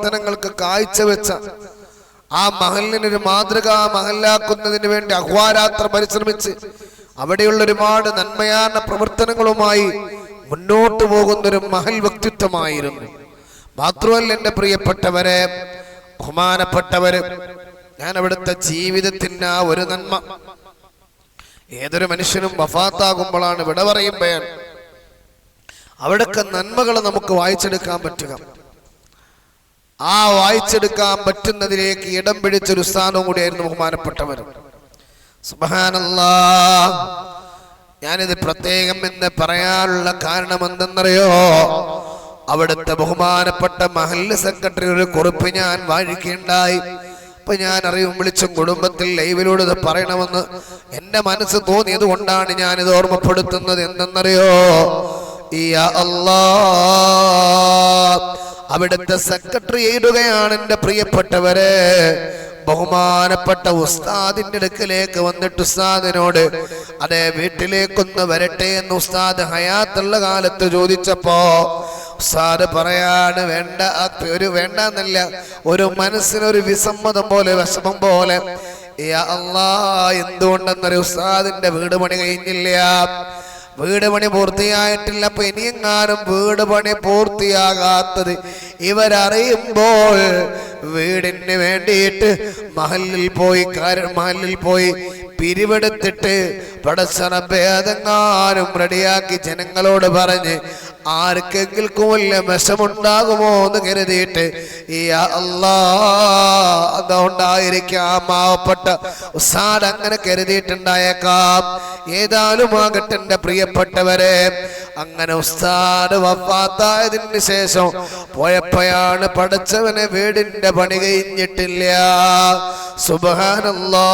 പ്രവർത്തനങ്ങൾക്ക് കാഴ്ചവെച്ച ആ മഹലിനൊരു മാതൃക മഹലാക്കുന്നതിന് വേണ്ടി അഹ്വാരാത്ര പരിശ്രമിച്ച് അവിടെയുള്ള ഒരുപാട് നന്മയാർന്ന പ്രവർത്തനങ്ങളുമായി മുന്നോട്ടു പോകുന്ന ഒരു മഹൽ വ്യക്തിത്വമായിരുന്നു. മാത്രമല്ല എന്റെ പ്രിയപ്പെട്ടവരെ ബഹുമാനപ്പെട്ടവര് ഞാൻ അവിടുത്തെ ജീവിതത്തിന് ആ ഒരു നന്മ. ഏതൊരു മനുഷ്യനും വഫാത്താകുമ്പോഴാണ് വിട പറയുമ്പോൾ അവിടൊക്കെ നന്മകൾ നമുക്ക് വായിച്ചെടുക്കാൻ പറ്റുക. ആ വായിച്ചെടുക്കാൻ പറ്റുന്നതിലേക്ക് ഇടം പിടിച്ചൊരു സ്ഥാനവും കൂടിയായിരുന്നു ബഹുമാനപ്പെട്ടവർ. ഞാനിത് പ്രത്യേകം എന്ന് പറയാനുള്ള കാരണം എന്തെന്നറിയോ? അവിടുത്തെ ബഹുമാനപ്പെട്ട മഹല്ല് സെക്രട്ടറി ഒരു കുറിപ്പ് ഞാൻ വാഴിക്കുകയുണ്ടായി അപ്പൊ ഞാൻ അറിയും വിളിച്ചും കുടുംബത്തിൽ ലൈവിലൂടെ ഇത് പറയണമെന്ന് എന്റെ മനസ്സ് തോന്നിയത് കൊണ്ടാണ് ഇത് ഓർമ്മപ്പെടുത്തുന്നത്. എന്തെന്നറിയോ? ഈ അല്ലാ അവിടുത്തെ സെക്രട്ടറി എഴുതുകയാണ് എന്റെ പ്രിയപ്പെട്ടവരെ. ബഹുമാനപ്പെട്ട ഉസ്താദിന്റെ അടുക്കലേക്ക് വന്നിട്ട് ഉസ്താദിനോട് അതെ വീട്ടിലേക്കൊന്ന് വരട്ടെ എന്ന് ഉസ്താദ് ഹയാത്തുള്ള കാലത്ത് ചോദിച്ചപ്പോ ഉസ്താദ് പറയാണ് വേണ്ട ഒരു വേണ്ട എന്നല്ല ഒരു മനസ്സിനൊരു വിസമ്മതം പോലെ വിഷമം പോലെ. എന്തുകൊണ്ടെന്നൊരു ഉസ്താദിന്റെ വീട് പണി കഴിഞ്ഞില്ല. വീട് പണി പൂർത്തിയായിട്ടില്ല അപ്പൊ ഇനിയെങ്ങാനും വീട് പണി പൂർത്തിയാകാത്തത് ഇവരറിയുമ്പോൾ വീടിന് വേണ്ടിയിട്ട് മഹലിൽ പോയി കാരൻ മഹലിൽ പോയി പിരിവെടുത്തിട്ട് പടസന ഭേദങ്ങാനും റെഡിയാക്കി ജനങ്ങളോട് പറഞ്ഞ് ആർക്കെങ്കിലും വല്ല വിഷമുണ്ടാകുമോ എന്ന് കരുതിയിട്ട് ഈ അല്ലാ അതുകൊണ്ടായിരിക്കാം മാവപ്പെട്ട ഉസാദ് അങ്ങനെ കരുതിയിട്ടുണ്ടായേക്കാം. ഏതായാലും ആകട്ടെ എന്റെ പ്രിയപ്പെട്ടവരെ അങ്ങനെ ഉസ്താദ് വപ്പാത്തായതിന് ശേഷം പോയപ്പോഴാണ് പഠിച്ചവനെ വീടിന്റെ പണി കഴിഞ്ഞിട്ടില്ല. സുബഹാനല്ലാ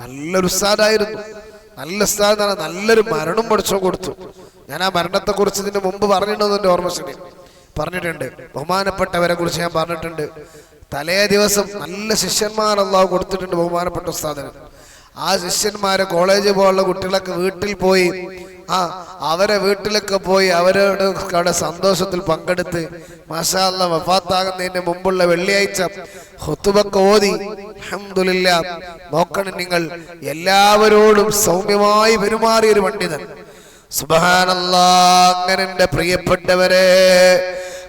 നല്ലൊരു ഉസ്താദായിരുന്നു. നല്ല ഉസ്താദാണ് നല്ലൊരു മരണം പഠിച്ചോ കൊടുത്തു. ഞാൻ ആ മരണത്തെ കുറിച്ച് ഇതിന് മുമ്പ് പറഞ്ഞിട്ടുണ്ടെന്ന് എന്റെ ഓർമ്മ പറഞ്ഞിട്ടുണ്ട്. ബഹുമാനപ്പെട്ടവരെ കുറിച്ച് ഞാൻ പറഞ്ഞിട്ടുണ്ട്. തലേ ദിവസം നല്ല ശിഷ്യന്മാർ അള്ളാഹു കൊടുത്തിട്ടുണ്ട് ബഹുമാനപ്പെട്ട ഉസ്താദിന്. ആ ശിഷ്യന്മാരെ കോളേജ് പോലുള്ള കുട്ടികളൊക്കെ വീട്ടിൽ പോയി ആ അവരെ വീട്ടിലൊക്കെ പോയി അവരോട് അവിടെ സന്തോഷത്തിൽ പങ്കെടുത്ത് മാഷാല്ല വഫാത്താകുന്നതിന് മുമ്പുള്ള വെള്ളിയാഴ്ച ഹൊത്തുബൊക്കെ ഓതി അഹമ്മദില്ല നോക്കണം നിങ്ങൾ എല്ലാവരോടും സൗമ്യമായി പെരുമാറിയൊരു പണ്ഡിതൻ. സുബാനല്ലാ അങ്ങനെ പ്രിയപ്പെട്ടവരെ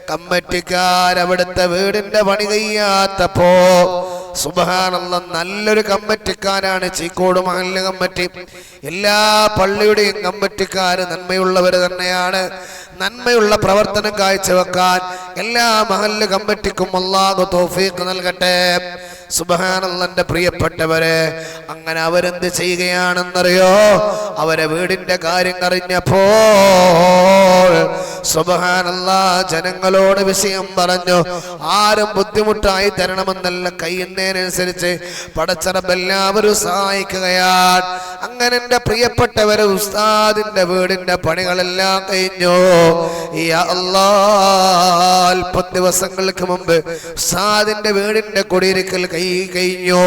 കമ്മറ്റിക്കാർ അവിടുത്തെ വീടിന്റെ പണി കഴിയാത്തപ്പോ സുബഹാനുള്ള നല്ലൊരു കമ്മറ്റിക്കാരാണ് ചീക്കോട് മഹലിന് കമ്മറ്റി. എല്ലാ പള്ളിയുടെയും കമ്മറ്റിക്കാർ നന്മയുള്ളവർ തന്നെയാണ്. നന്മയുള്ള പ്രവർത്തനം കാഴ്ചവെക്കാൻ എല്ലാ മഹല്ല് കമ്മറ്റിക്കും അള്ളാഹു തോഫീക്ക് നൽകട്ടെ. സുബഹാനല്ലന്റെ പ്രിയപ്പെട്ടവരെ അങ്ങനെ അവരെന്ത് ചെയ്യുകയാണെന്നറിയോ? അവരെ വീടിന്റെ കാര്യം അറിഞ്ഞപ്പോൾ സുബഹാനല്ല ജനങ്ങളോട് വിഷയം പറഞ്ഞു ആരും ബുദ്ധിമുട്ടായി തരണമെന്നല്ല കഴിയുന്നതിനനുസരിച്ച് പടച്ചറബെല്ലാവരും സഹായിക്കുകയാണ്. അങ്ങനെ എന്റെ പ്രിയപ്പെട്ടവരെ ഉസ്താദിന്റെ വീടിന്റെ പണികളെല്ലാം കഴിഞ്ഞു. ഈ അല്ലാ അല്പം ദിവസങ്ങൾക്ക് മുമ്പ് ഉസ്താദിന്റെ വീടിന്റെ കുടിയിരിക്കൽ കൈ കഴിഞ്ഞു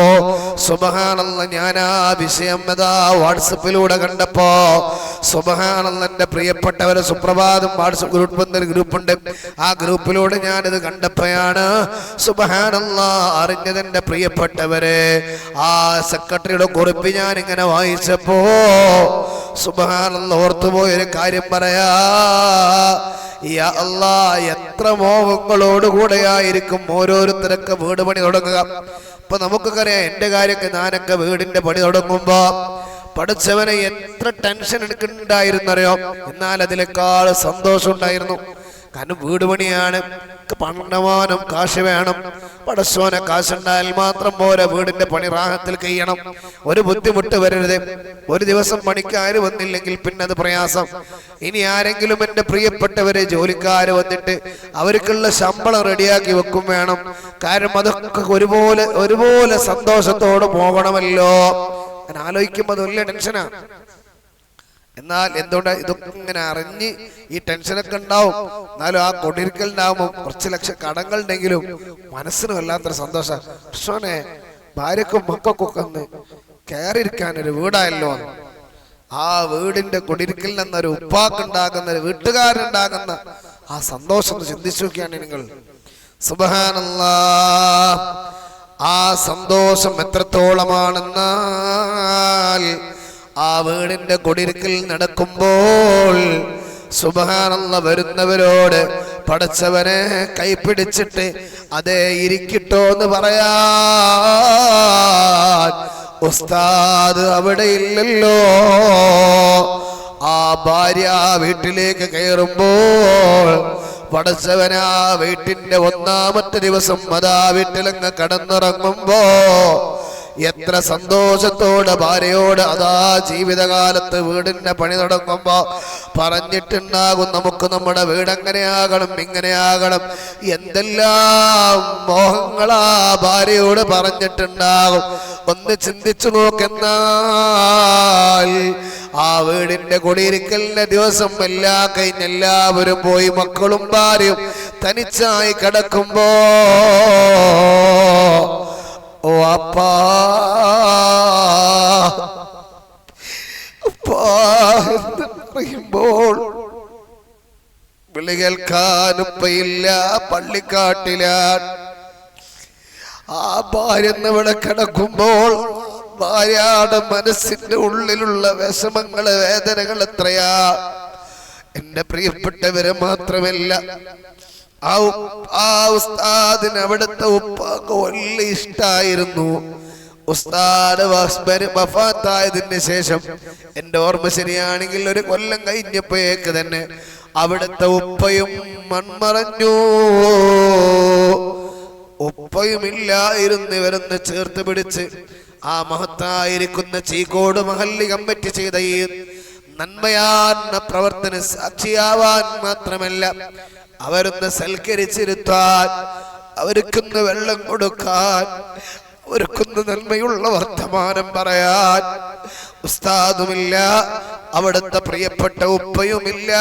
സുബഹാനല്ല ഞാൻ ആ വിഷയം അതാ വാട്സപ്പിലൂടെ കണ്ടപ്പോ സുബഹാനല്ല പ്രിയപ്പെട്ടവര് പ്രിയപ്പെട്ടവരെ സുപ്രഭാതം വാട്സപ്പ് ഗ്രൂപ്പ് എന്നൊരു ഗ്രൂപ്പുണ്ട് ആ ഗ്രൂപ്പിലൂടെ ഞാനിത് കണ്ടപ്പോഴാണ് സുബഹാനല്ല അറിഞ്ഞത് എന്റെ പ്രിയപ്പെട്ടവരെ. ആ സെക്രട്ടറിയുടെ കുറിപ്പ് ഞാൻ ഇങ്ങനെ വായിച്ചപ്പോ സുബഹാനല്ല ഓർത്തുപോയൊരു കാര്യം പറയാ. അല്ലാ എത്ര മോഹങ്ങളോടുകൂടെയായിരിക്കും ഓരോരുത്തരൊക്കെ വീട് പണി തുടങ്ങുക. ഇപ്പൊ നമുക്കൊക്കെ അറിയാം എന്റെ കാര്യമൊക്കെ ഞാനൊക്കെ വീടിന്റെ പണി തുടങ്ങുമ്പോ പഠിച്ചവനെ എത്ര ടെൻഷൻ എടുക്കുന്നുണ്ടായിരുന്നറിയോ? എന്നാൽ അതിലേക്കാൾ സന്തോഷം ഉണ്ടായിരുന്നു കാരണം വീട് പണിയാണ്. പണ്ടമാനം കാശ് വേണം. പടശോനെ കാശുണ്ടായാൽ മാത്രം പോലെ വീടിന്റെ പണി റാഹത്തിൽ കഴിയണം. ഒരു ബുദ്ധിമുട്ട് വരരുത്. ഒരു ദിവസം പണിക്കാര് വന്നില്ലെങ്കിൽ പിന്നെ അത് പ്രയാസം. ഇനി ആരെങ്കിലും എന്റെ പ്രിയപ്പെട്ടവരെ ജോലിക്കാര് വന്നിട്ട് അവർക്കുള്ള ശമ്പളം റെഡിയാക്കി വെക്കും വേണം. കാരണം അതൊക്കെ ഒരുപോലെ ഒരുപോലെ സന്തോഷത്തോടെ പോകണമല്ലോ. ഞാൻ ആലോചിക്കുമ്പോൾ വലിയ ടെൻഷനാ. എന്നാൽ എന്തുകൊണ്ട് ഇതൊക്കെ ഇങ്ങനെ അറിഞ്ഞ് ഈ ടെൻഷനൊക്കെ ഉണ്ടാവും? എന്നാലും ആ കൊടിയിരിക്കലുണ്ടാവുമ്പോൾ കുറച്ച് ലക്ഷം കടങ്ങൾ ഉണ്ടെങ്കിലും മനസ്സിന് വല്ലാത്തൊരു സന്തോഷം. കൃഷ്ണനെ ഭാര്യക്കും മക്കൾക്കൊക്കെ ഒന്ന് കയറിയിരിക്കാൻ ഒരു വീടായല്ലോ. ആ വീടിന്റെ കുടിരിക്കൽ എന്നൊരു ഉപ്പാക്കുണ്ടാകുന്ന ഒരു വീട്ടുകാരുണ്ടാകുന്ന ആ സന്തോഷം ചിന്തിച്ചു നോക്കിയാണ് നിങ്ങൾ. സുബഹാനല്ലാ ആ സന്തോഷം എത്രത്തോളമാണെന്നാൽ ആ വീടിന്റെ കുടിരുക്കിൽ നടക്കുമ്പോൾ സുബഹാനുള്ള വരുന്നവരോട് പടച്ചവനെ കൈപ്പിടിച്ചിട്ട് അതേ ഇരിക്കിട്ടോ എന്ന് പറയാൻ ഉസ്താദ് അവിടെ ഇല്ലല്ലോ. ആ ഭാര്യ വീട്ടിലേക്ക് കയറുമ്പോൾ പടച്ചവനാ വീട്ടിന്റെ ഒന്നാമത്തെ ദിവസം അതാ വീട്ടിലങ്ങ് കടന്നിറങ്ങുമ്പോ എത്ര സന്തോഷത്തോടെ ഭാര്യയോട് അതാ ജീവിതകാലത്ത് വീടിന്റെ പണി തുടങ്ങുമ്പോ പറഞ്ഞിട്ടുണ്ടാകും നമുക്ക് നമ്മുടെ വീട് അങ്ങനെയാകണം ഇങ്ങനെയാകണം എന്തെല്ലാം മോഹങ്ങളാ ഭാര്യയോട് പറഞ്ഞിട്ടുണ്ടാകും. ഒന്ന് ചിന്തിച്ചു നോക്കെന്നാൽ ആ വീടിന്റെ കുടിയിരിക്കലിന്റെ ദിവസം എല്ലാ കഴിഞ്ഞ് എല്ലാവരും പോയി മക്കളും ഭാര്യയും തനിച്ചായി കിടക്കുമ്പോ ഓ അപ്പാ. എന്ന് പറയുമ്പോൾ വിളി കേൾക്കാനുപ്പയില്ല പള്ളിക്കാട്ടിലാണ് ആ ഭാര്യ ഇവിടെ കിടക്കുമ്പോൾ ഭാര്യയുടെ മനസ്സിന്റെ ഉള്ളിലുള്ള വിഷമങ്ങൾ വേദനകൾ എത്രയാ? എന്റെ പ്രിയപ്പെട്ടവരെ മാത്രമല്ല ആ ആ ഉസ്താദിന് അവിടുത്തെ ഉപ്പാക്ക് വലിയ ഇഷ്ടായിരുന്നു. ഉസ്താദ് വഫാത്തായതിന് ശേഷം എന്റെ ഓർമ്മ ശരിയാണെങ്കിൽ ഒരു കൊല്ലം കഴിഞ്ഞപ്പോഴേക്ക് തന്നെ അവിടുത്തെ ഉപ്പയും മൺമറഞ്ഞു. ഉപ്പയുമില്ലായിരുന്നു ഇവരെന്ന് ചേർത്ത് പിടിച്ച് ആ മഹത്തായിരിക്കുന്ന ചീക്കോട് മഹല്ലി കമ്മിറ്റി ചെയ്ത ഈ നന്മയാർന്ന പ്രവർത്തന സാക്ഷിയാവാൻ മാത്രമല്ല അവരൊന്ന് സൽക്കരിച്ചിരുത്താൻ അവർക്കൊന്ന് വെള്ളം കൊടുക്കാൻ അവർക്കൊന്ന് നന്മയുള്ള വർത്തമാനം പറയാൻ. ഉസ്താദുമില്ല അവിടുത്തെ പ്രിയപ്പെട്ട ഉപ്പയുമില്ല.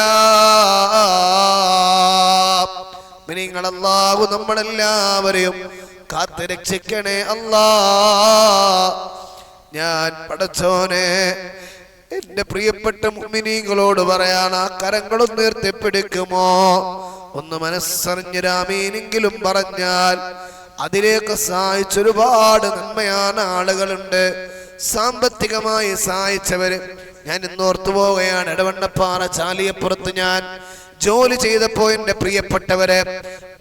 നിങ്ങൾ അല്ലാഹു നമ്മളെല്ലാവരെയും കാത്തു രക്ഷിക്കണേ അല്ലാ. ഞാൻ പടച്ചോനെ എന്റെ പ്രിയപ്പെട്ട മുമിനീങ്ങളോട് പറയാൻ ആ കരങ്ങളും നിർത്തിപ്പിടിക്കുമോ ഒന്ന് മനസ്സറിഞ്ഞൊരാമീനെങ്കിലും പറഞ്ഞാൽ അതിലേക്ക് സഹായിച്ച ഒരുപാട് നന്മയാണ് ആളുകളുണ്ട്. സാമ്പത്തികമായി സഹായിച്ചവര് ഞാൻ ഇന്ന് ഓർത്തു പോവുകയാണ്. ഇടവണ്ണപ്പാറ ചാലിയപ്പുറത്ത് ഞാൻ ജോലി ചെയ്തപ്പോ എന്റെ പ്രിയപ്പെട്ടവരെ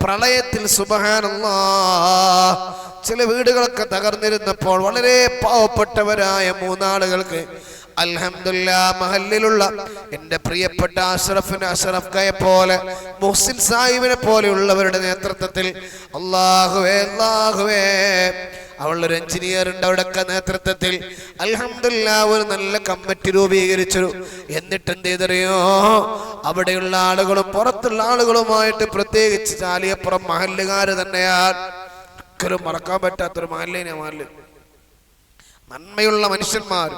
പ്രളയത്തിൽ സുബഹാനല്ല ചില വീടുകളൊക്കെ തകർന്നിരുന്നപ്പോൾ വളരെ പാവപ്പെട്ടവരായ മൂന്നാളുകൾക്ക് അൽഹംദുലില്ലാ മഹല്ലിലുള്ള എന്റെ പ്രിയപ്പെട്ട അഷറഫിന് അഷറഫ് കയെ പോലെ മുഹ്സിൻ സാഹിബിനെ പോലെയുള്ളവരുടെ നേതൃത്വത്തിൽ അള്ളാഹുവേ അള്ളാഹുവേ അവളൊരു എഞ്ചിനീയർ ഉണ്ട് അവിടെയൊക്കെ നേതൃത്വത്തിൽ. അൽഹംദുലില്ലാ ഒരു നല്ല കമ്മിറ്റി രൂപീകരിച്ചു എന്നിട്ട് എന്ത് ചെയ്തറിയോ? അവിടെയുള്ള ആളുകളും പുറത്തുള്ള ആളുകളുമായിട്ട് പ്രത്യേകിച്ച് ചാലിയപ്പുറം മഹല്ലുകാർ തന്നെയാണ്. ഒരിക്കലും മറക്കാൻ പറ്റാത്തൊരു മഹല്ലേനെ മഹല്ല്. നന്മയുള്ള മനുഷ്യന്മാർ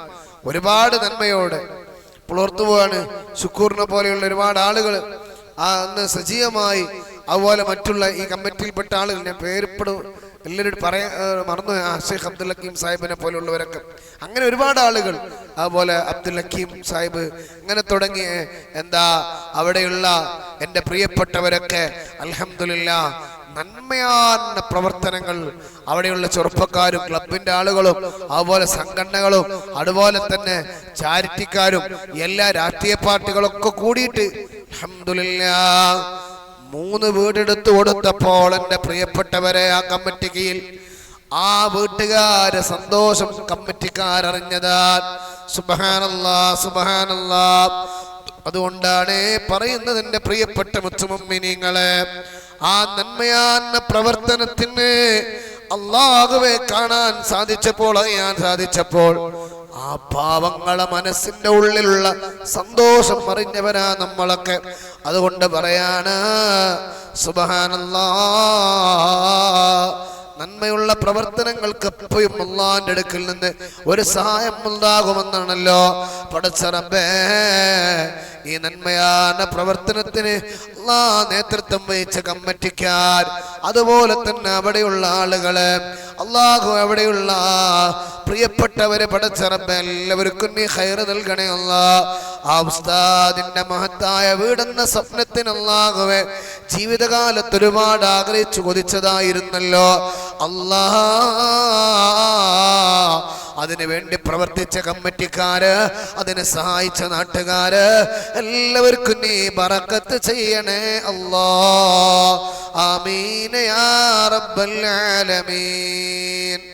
ഒരുപാട് നന്മയോടെ പുലർത്തു പോവാണ്. ശുക്കൂറിനെ പോലെയുള്ള ഒരുപാട് ആളുകൾ ആ അന്ന് സജീവമായി അതുപോലെ മറ്റുള്ള ഈ കമ്മിറ്റിയിൽപ്പെട്ട ആളുകൾ ഞാൻ പേരിപ്പെടും എല്ലാവരും പറയാൻ മറന്നു. ആ ഷെയ്ഖ് അബ്ദുൽ ഹക്കീം സാഹിബിനെ പോലെയുള്ളവരൊക്കെ. അങ്ങനെ ഒരുപാട് ആളുകൾ അതുപോലെ അബ്ദുൽ ഹക്കീം സാഹിബ് ഇങ്ങനെ തുടങ്ങി എന്താ അവിടെയുള്ള എന്റെ പ്രിയപ്പെട്ടവരൊക്കെ അൽഹംദുലില്ലാ നന്മയാർന്ന പ്രവർത്തനങ്ങൾ അവിടെയുള്ള ചെറുപ്പക്കാരും ക്ലബിന്റെ ആളുകളും അതുപോലെ സംഘടനകളും അതുപോലെ തന്നെ ചാരിറ്റിക്കാരും എല്ലാ രാഷ്ട്രീയ പാർട്ടികളൊക്കെ കൂടിയിട്ട് അൽഹംദുലില്ലാ മൂന്ന് വീടെടുത്തു കൊടുത്തപ്പോൾ എന്റെ പ്രിയപ്പെട്ടവരെ ആ കമ്മിറ്റി ആ വീട്ടുകാരെ സന്തോഷം കമ്മിറ്റിക്കാരറിഞ്ഞതാ സുബഹാനല്ലാ സുബഹാനല്ലാ. അതുകൊണ്ടാണ് പറയുന്നത് എന്റെ പ്രിയപ്പെട്ട മുത്തുമമ്മിനിങ്ങളെ ആ നന്മയാന്ന പ്രവർത്തനത്തിന് അള്ളാഹുവെ കാണാൻ സാധിച്ചപ്പോൾ അറിയാൻ സാധിച്ചപ്പോൾ ആ പാവങ്ങളെ മനസ്സിന്റെ ഉള്ളിലുള്ള സന്തോഷം അറിഞ്ഞവരാ നമ്മളൊക്കെ. അതുകൊണ്ട് പറയാണ് സുബഹാനല്ലാ നന്മയുള്ള പ്രവർത്തനങ്ങൾക്ക് എപ്പോഴും അള്ളാന്റെ അടുക്കിൽ നിന്ന് ഒരു സഹായം ഉണ്ടാകുമെന്നാണല്ലോ പടച്ചറബേ ഈ നന്മയാന പ്രവർത്തനത്തിന് അള്ളാ നേതൃത്വം വഹിച്ച കമ്മിറ്റിക്കാർ അതുപോലെ തന്നെ അവിടെയുള്ള ആളുകൾ അള്ളാഹു അവിടെയുള്ള പ്രിയപ്പെട്ടവരെ പടച്ചറബ് എല്ലാവർക്കും നീ ഹൈറ് നൽകണേ അല്ല. ആ ഉസ്താദിന്റെ മഹത്തായ വീടെന്ന സ്വപ്നത്തിന് അള്ളാഹുവെ ജീവിതകാലത്ത് ഒരുപാട് ആഗ്രഹിച്ചു കൊതിച്ചതായിരുന്നല്ലോ. അല്ലാ അതിനു വേണ്ടി പ്രവർത്തിച്ച കമ്മിറ്റിക്കാര് അതിനെ സഹായിച്ച നാട്ടുകാര് എല്ലാവർക്കും നീ ബറക്കത്ത് ചെയ്യണേ അല്ലാ. ആമീന യാ റബ്ബൽ ആലമീൻ.